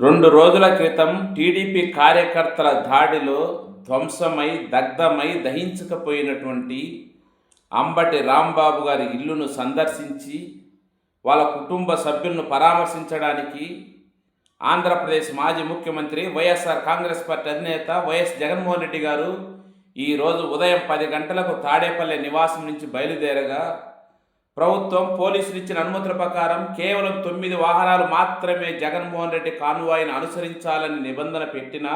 రెండు రోజుల క్రితం టీడీపీ కార్యకర్తల దాడిలో ధ్వంసమై దగ్ధమై దహించకపోయినటువంటి అంబటి రాంబాబు గారి ఇల్లును సందర్శించి వాళ్ళ కుటుంబ సభ్యులను పరామర్శించడానికి ఆంధ్రప్రదేశ్ మాజీ ముఖ్యమంత్రి వైఎస్ఆర్ కాంగ్రెస్ పార్టీ అధినేత వైఎస్ జగన్మోహన్ రెడ్డి గారు ఈరోజు ఉదయం పది గంటలకు తాడేపల్లి నివాసం నుంచి బయలుదేరగా ప్రభుత్వం పోలీసులు ఇచ్చిన అనుమతుల ప్రకారం కేవలం తొమ్మిది వాహనాలు మాత్రమే జగన్మోహన్ రెడ్డి కాన్వాయ్ను అనుసరించాలని నిబంధన పెట్టిన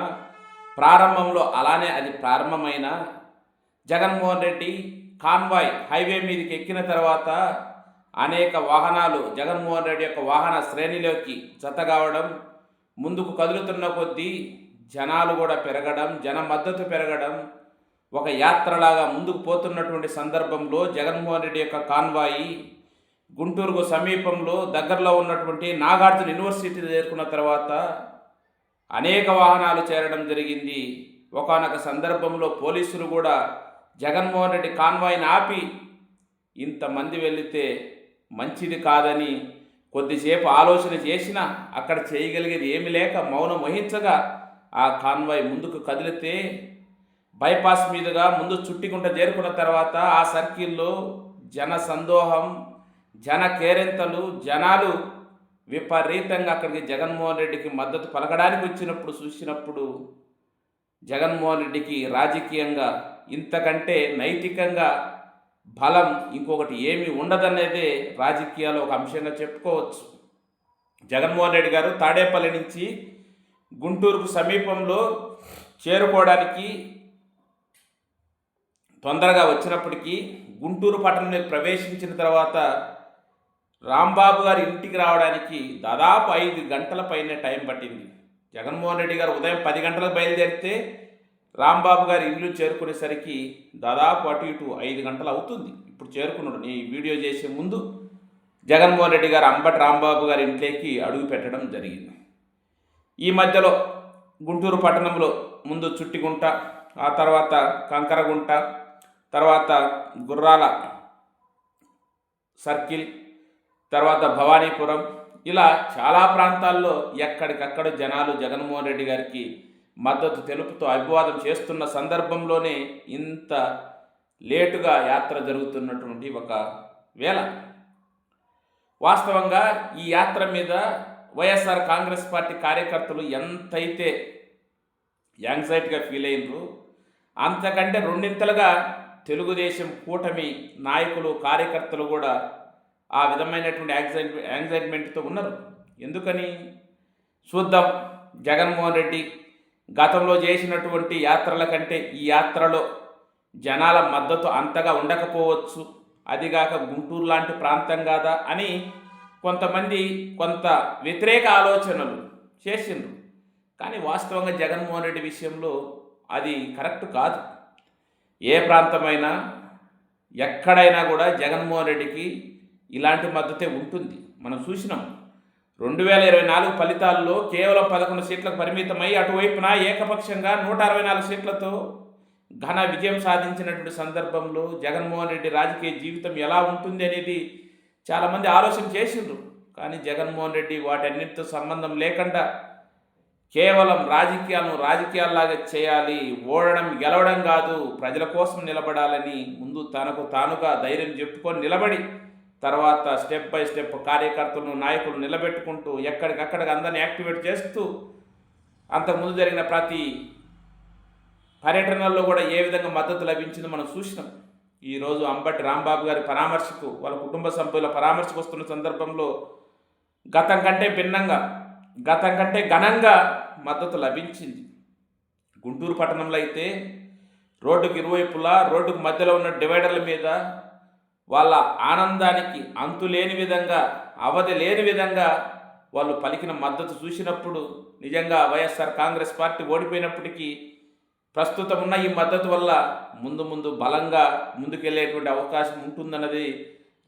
ప్రారంభంలో అలానే అది ప్రారంభమైన జగన్మోహన్ రెడ్డి కాన్వాయ్ హైవే మీదకి ఎక్కిన తర్వాత అనేక వాహనాలు జగన్మోహన్ రెడ్డి యొక్క వాహన శ్రేణిలోకి జతగావడం ముందుకు కదులుతున్న కొద్దీ జనాలు కూడా పెరగడం జన మద్దతు పెరగడం ఒక యాత్రలాగా ముందుకు పోతున్నటువంటి సందర్భంలో జగన్మోహన్ రెడ్డి యొక్క కాన్వాయి గుంటూరుకు సమీపంలో దగ్గరలో ఉన్నటువంటి నాగార్జున యూనివర్సిటీ చేరుకున్న తర్వాత అనేక వాహనాలు చేరడం జరిగింది. ఒకానొక సందర్భంలో పోలీసులు కూడా జగన్మోహన్ రెడ్డి కాన్వాయిని ఆపి ఇంతమంది వెళితే మంచిది కాదని కొద్దిసేపు ఆలోచన చేసినా అక్కడ చేయగలిగేది ఏమి లేక మౌనం వహించగా ఆ కాన్వాయ్ ముందుకు కదిలితే బైపాస్ మీదుగా ముందు చుట్టికుంట చేరుకున్న తర్వాత ఆ సర్కిల్లో జన సందోహం జన కేరింతలు జనాలు విపరీతంగా అక్కడికి జగన్మోహన్ రెడ్డికి మద్దతు పలకడానికి వచ్చినప్పుడు చూసినప్పుడు జగన్మోహన్ రెడ్డికి రాజకీయంగా ఇంతకంటే నైతికంగా బలం ఇంకొకటి ఏమీ ఉండదనేదే రాజకీయాలు ఒక అంశంగా చెప్పుకోవచ్చు. జగన్మోహన్ రెడ్డి గారు తాడేపల్లి నుంచి గుంటూరుకు సమీపంలో చేరుకోవడానికి తొందరగా వచ్చినప్పటికీ గుంటూరు పట్టణంలో ప్రవేశించిన తర్వాత రాంబాబు గారి ఇంటికి రావడానికి దాదాపు ఐదు గంటల పైనే టైం పట్టింది. జగన్మోహన్ రెడ్డి గారు ఉదయం పది గంటలకు బయలుదేరితే రాంబాబు గారి ఇల్లు చేరుకునేసరికి దాదాపు అటు ఇటు ఐదు గంటలు అవుతుంది. ఇప్పుడు చేరుకున్నాడు. నేను ఈ వీడియో చేసే ముందు జగన్మోహన్ రెడ్డి గారు అంబటి రాంబాబు గారి ఇంట్లోకి అడుగు పెట్టడం జరిగింది. ఈ మధ్యలో గుంటూరు పట్టణంలో ముందు చుట్టిగుంట ఆ తర్వాత కంకరగుంట తర్వాత గుర్రాల సర్కిల్ తర్వాత భవానీపురం ఇలా చాలా ప్రాంతాల్లో ఎక్కడికక్కడ జనాలు జగన్మోహన్ రెడ్డి గారికి మద్దతు తెలుపుతూ అభివాదం చేస్తున్న సందర్భంలోనే ఇంత లేటుగా యాత్ర జరుగుతున్నటువంటి ఒక వేళ. వాస్తవంగా ఈ యాత్ర మీద వైఎస్ఆర్ కాంగ్రెస్ పార్టీ కార్యకర్తలు ఎంతైతే యాంగ్జైటీగా ఫీల్ అయినరు అంతకంటే రెండింతలుగా తెలుగుదేశం కూటమి నాయకులు కార్యకర్తలు కూడా ఆ విధమైనటువంటి యాంగ్జైట్ యాంగ్జైట్మెంట్తో ఉన్నారు. ఎందుకని? చూద్దాం. జగన్మోహన్ రెడ్డి గతంలో చేసినటువంటి యాత్రల కంటే ఈ యాత్రలో జనాల మద్దతు అంతగా ఉండకపోవచ్చు. అదిగాక గుంటూరు లాంటి ప్రాంతం కాదా అని కొంతమంది కొంత వ్యతిరేక ఆలోచనలు చేసిండ్రు. కానీ వాస్తవంగా జగన్మోహన్ రెడ్డి విషయంలో అది కరెక్ట్ కాదు. ఏ ప్రాంతమైనా ఎక్కడైనా కూడా జగన్మోహన్ రెడ్డికి ఇలాంటి మద్దతే ఉంటుంది. మనం చూసినాం. రెండు వేల ఇరవై నాలుగు ఫలితాల్లో కేవలం పదకొండు సీట్లకు పరిమితమై అటువైపున ఏకపక్షంగా నూట అరవై నాలుగు సీట్లతో ఘన విజయం సాధించినటువంటి సందర్భంలో జగన్మోహన్ రెడ్డి రాజకీయ జీవితం ఎలా ఉంటుంది అనేది చాలామంది ఆలోచన చేసిండ్రు. కానీ జగన్మోహన్ రెడ్డి వాటన్నిటితో సంబంధం లేకుండా కేవలం రాజకీయాలను రాజకీయాల్లాగా చేయాలి ఓడడం గెలవడం కాదు ప్రజల కోసం నిలబడాలని ముందు తనకు తానుగా ధైర్యం చెప్పుకొని నిలబడి తర్వాత స్టెప్ బై స్టెప్ కార్యకర్తలను నాయకులు నిలబెట్టుకుంటూ ఎక్కడికక్కడికి అందరిని యాక్టివేట్ చేస్తూ అంతకుముందు జరిగిన ప్రతి పర్యటనల్లో కూడా ఏ విధంగా మద్దతు లభించిందో మనం చూసినాం. ఈరోజు అంబటి రాంబాబు గారి పరామర్శకు వాళ్ళ కుటుంబ సభ్యుల పరామర్శకు వస్తున్న సందర్భంలో గతం కంటే భిన్నంగా గతం కంటే ఘనంగా మద్దతు లభించింది. గుంటూరు పట్టణంలో అయితే రోడ్డుకు ఇరువైపులా రోడ్డుకు మధ్యలో ఉన్న డివైడర్ల మీద వాళ్ళ ఆనందానికి అంతు లేని విధంగా అవధి లేని విధంగా వాళ్ళు పలికిన మద్దతు చూసినప్పుడు నిజంగా వైఎస్ఆర్ కాంగ్రెస్ పార్టీ ఓడిపోయినప్పటికీ ప్రస్తుతం ఉన్న ఈ మద్దతు వల్ల ముందు ముందు బలంగా ముందుకెళ్ళేటువంటి అవకాశం ఉంటుందన్నది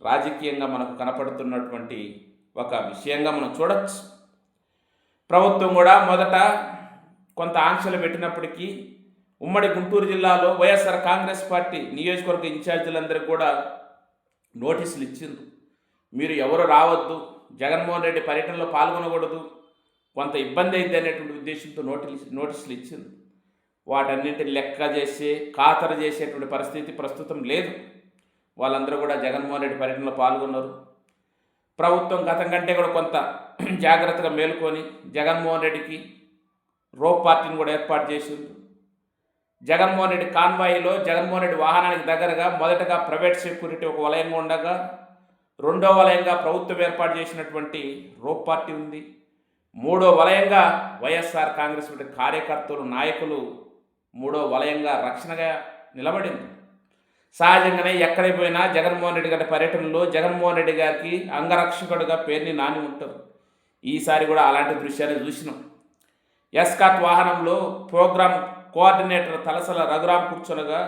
రాజకీయంగా మనకు కనపడుతున్నటువంటి ఒక విషయంగా మనం చూడవచ్చు ప్రభుత్వం కూడా మొదట కొంత ఆంక్షలు పెట్టినప్పటికీ ఉమ్మడి గుంటూరు జిల్లాలో వైఎస్ఆర్ కాంగ్రెస్ పార్టీ నియోజకవర్గ ఇన్ఛార్జీలందరికీ కూడా నోటీసులు ఇచ్చింది మీరు ఎవరు రావద్దు జగన్మోహన్ రెడ్డి పర్యటనలో పాల్గొనకూడదు కొంత ఇబ్బంది అయింది అనేటువంటి ఉద్దేశంతో నోటీస్ నోటీసులు ఇచ్చింది వాటన్నింటిని లెక్క చేసి ఖాతరు చేసేటువంటి పరిస్థితి ప్రస్తుతం లేదు. వాళ్ళందరూ కూడా జగన్మోహన్ రెడ్డి పర్యటనలో పాల్గొన్నారు. ప్రభుత్వం గతం కంటే కూడా కొంత జాగ్రత్తగా మేలుకొని జగన్మోహన్ రెడ్డికి రోప్ పార్టీని కూడా ఏర్పాటు చేసింది జగన్మోహన్ రెడ్డి కాన్వాయిలో జగన్మోహన్ రెడ్డి వాహనానికి దగ్గరగా మొదటగా ప్రైవేట్ సెక్యూరిటీ ఒక వలయంగా ఉండగా రెండో వలయంగా ప్రభుత్వం ఏర్పాటు చేసినటువంటి రోప్ పార్టీ ఉంది. మూడో వలయంగా వైఎస్ఆర్ కాంగ్రెస్ పార్టీ కార్యకర్తలు నాయకులు మూడో వలయంగా రక్షణగా నిలబడింది. సహజంగానే ఎక్కడైపోయినా జగన్మోహన్ రెడ్డి గారి పర్యటనలో జగన్మోహన్ రెడ్డి గారికి అంగరక్షకుడుగా పేరుని నాని ఉంటారు. ఈసారి కూడా అలాంటి దృశ్యాన్ని చూసినాం. ఎస్కాట్ వాహనంలో ప్రోగ్రామ్ కోఆర్డినేటర్ తలసల రఘురామ్ కూర్చొనగా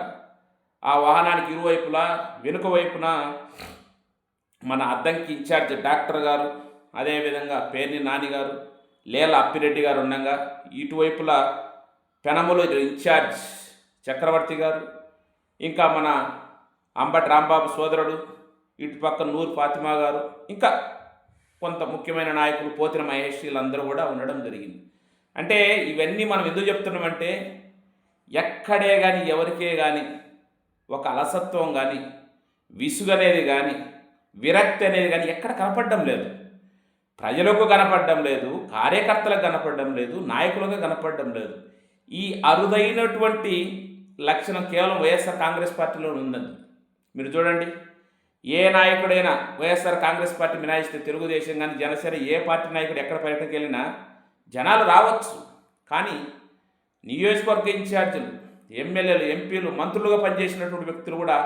ఆ వాహనానికి ఇరువైపులా వెనుక వైపున మన అద్దంకి ఇన్ఛార్జ్ డాక్టర్ గారు అదేవిధంగా పేర్ని నాని గారు లేల అప్పిరెడ్డి గారు ఉండగా ఇటువైపులా పెనములు ఇన్ఛార్జ్ చక్రవర్తి గారు ఇంకా మన అంబటి రాంబాబు సోదరుడు ఇటుపక్క నూరు ఫాతిమా గారు ఇంకా కొంత ముఖ్యమైన నాయకులు పోతిన మహేష్ వీళ్ళందరూ కూడా ఉండడం జరిగింది. అంటే ఇవన్నీ మనం ఎందుకు చెప్తున్నామంటే ఎక్కడే కానీ ఎవరికే కానీ ఒక అలసత్వం కానీ విసుగనేది కానీ విరక్తి అనేది కానీ ఎక్కడ కనపడడం లేదు. ప్రజలకు కనపడడం లేదు కార్యకర్తలకు కనపడడం లేదు నాయకులకు కనపడడం లేదు. ఈ అరుదైనటువంటి లక్షణం కేవలం వైఎస్ఆర్ కాంగ్రెస్ పార్టీలో ఉందండి. మీరు చూడండి ఏ నాయకుడైనా వైఎస్ఆర్ కాంగ్రెస్ పార్టీ మినాయిస్తే తెలుగుదేశం కానీ జనసేన ఏ పార్టీ నాయకుడు ఎక్కడ పర్యటనకి వెళ్ళినా జనాలు రావచ్చు. కానీ నియోజకవర్గ ఇన్ఛార్జీలు ఎమ్మెల్యేలు ఎంపీలు మంత్రులుగా పనిచేసినటువంటి వ్యక్తులు కూడా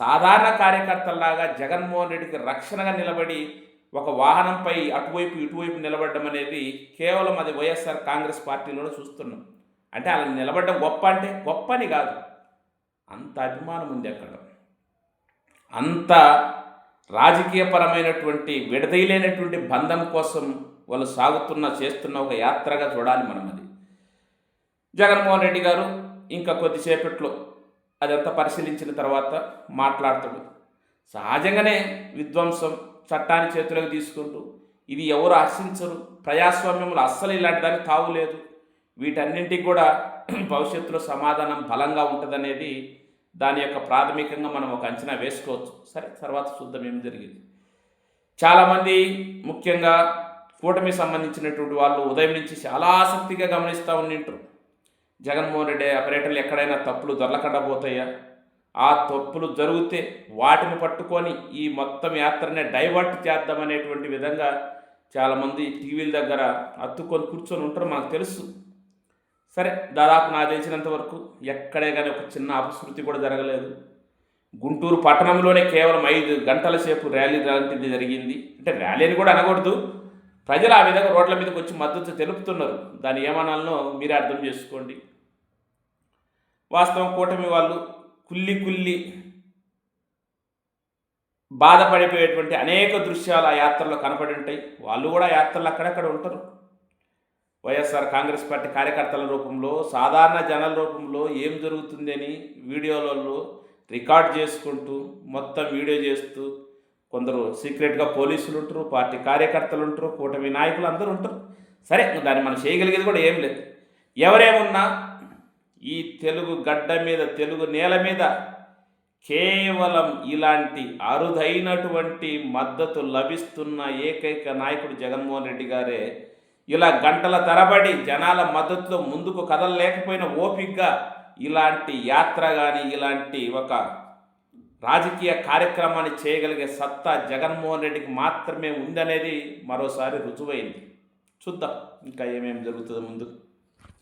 సాధారణ కార్యకర్తల్లాగా జగన్మోహన్ రెడ్డికి రక్షణగా నిలబడి ఒక వాహనంపై అటువైపు ఇటువైపు నిలబడడం అనేది కేవలం అది వైఎస్ఆర్ కాంగ్రెస్ పార్టీలోనే చూస్తున్నాం. అంటే అలా నిలబడడం గొప్ప అంటే గొప్ప అని కాదు. అంత అభిమానం ఉంది అక్కడ. అంత రాజకీయపరమైనటువంటి విడదీయలేనటువంటి బంధం కోసం వాళ్ళు సాగుతున్న చేస్తున్న ఒక యాత్రగా చూడాలి మనం అది. జగన్మోహన్ రెడ్డి గారు ఇంకా కొద్దిసేపట్లో అదంతా పరిశీలించిన తర్వాత మాట్లాడతాడు. సహజంగానే విధ్వంసం చట్టాన్ని చేతులకు తీసుకుంటూ ఇది ఎవరు హర్షించరు ప్రజాస్వామ్యంలో అస్సలు ఇలాంటి దానికి తావులేదు వీటన్నింటికి కూడా భవిష్యత్తులో సమాధానం బలంగా ఉంటుందనేది దాని యొక్క ప్రాథమికంగా మనం ఒక అంచనా వేసుకోవచ్చు. సరే తర్వాత చూద్దాం ఏం జరిగింది. చాలామంది ముఖ్యంగా కూటమి సంబంధించినటువంటి వాళ్ళు ఉదయం నుంచి చాలా ఆసక్తిగా గమనిస్తూ ఉండింటారు జగన్మోహన్ రెడ్డి ఆపరేటర్లు పర్యటనలు ఎక్కడైనా తప్పులు దొరలకుండా పోతాయా ఆ తప్పులు జరిగితే వాటిని పట్టుకొని ఈ మొత్తం యాత్రనే డైవర్ట్ చేద్దామనేటువంటి విధంగా చాలామంది టీవీల దగ్గర అత్తుకొని కూర్చొని ఉంటారు. మనకు తెలుసు. సరే దాదాపు నాకు తెలిసినంత వరకు ఎక్కడే కానీ ఒక చిన్న అపశృతి కూడా జరగలేదు. గుంటూరు పట్టణంలోనే కేవలం ఐదు గంటల సేపు ర్యాలీ లాంటిది జరిగింది. అంటే ర్యాలీ అని కూడా అనకూడదు. ప్రజలు ఆ విధంగా రోడ్ల మీదకి వచ్చి మద్దతు తెలుపుతున్నారు. దాని ఏమనాలనో మీరే అర్థం చేసుకోండి. వాస్తవం కూటమి వాళ్ళు కుల్లి కుల్లి బాధపడిపోయేటువంటి అనేక దృశ్యాలు ఆ యాత్రలో కనపడి ఉంటాయి. వాళ్ళు కూడా యాత్రలు అక్కడక్కడ ఉంటారు. వైఎస్ఆర్ కాంగ్రెస్ పార్టీ కార్యకర్తల రూపంలో సాధారణ జనాల రూపంలో ఏం జరుగుతుంది అని వీడియోలలో రికార్డ్ చేసుకుంటూ మొత్తం వీడియో చేస్తూ కొందరు సీక్రెట్గా పోలీసులు ఉంటారు పార్టీ కార్యకర్తలు ఉంటారు కూటమి నాయకులు అందరూ ఉంటారు. సరే దాన్ని మనం చేయగలిగేది కూడా ఏం లేదు. ఎవరేమున్నా ఈ తెలుగు గడ్డ మీద తెలుగు నేల మీద కేవలం ఇలాంటి అరుదైనటువంటి మద్దతు లభిస్తున్న ఏకైక నాయకుడు జగన్మోహన్ రెడ్డి గారే ఇలా గంటల తరబడి జనాల మద్దతులో ముందుకు కదలలేకపోయిన ఓపికగా ఇలాంటి యాత్ర కానీ ఇలాంటి ఒక రాజకీయ కార్యక్రమాన్ని చేయగలిగే సత్తా జగన్మోహన్ రెడ్డికి మాత్రమే ఉందనేది మరోసారి రుజువైంది. చూద్దాం ఇంకా ఏమేమి జరుగుతుందో ముందు.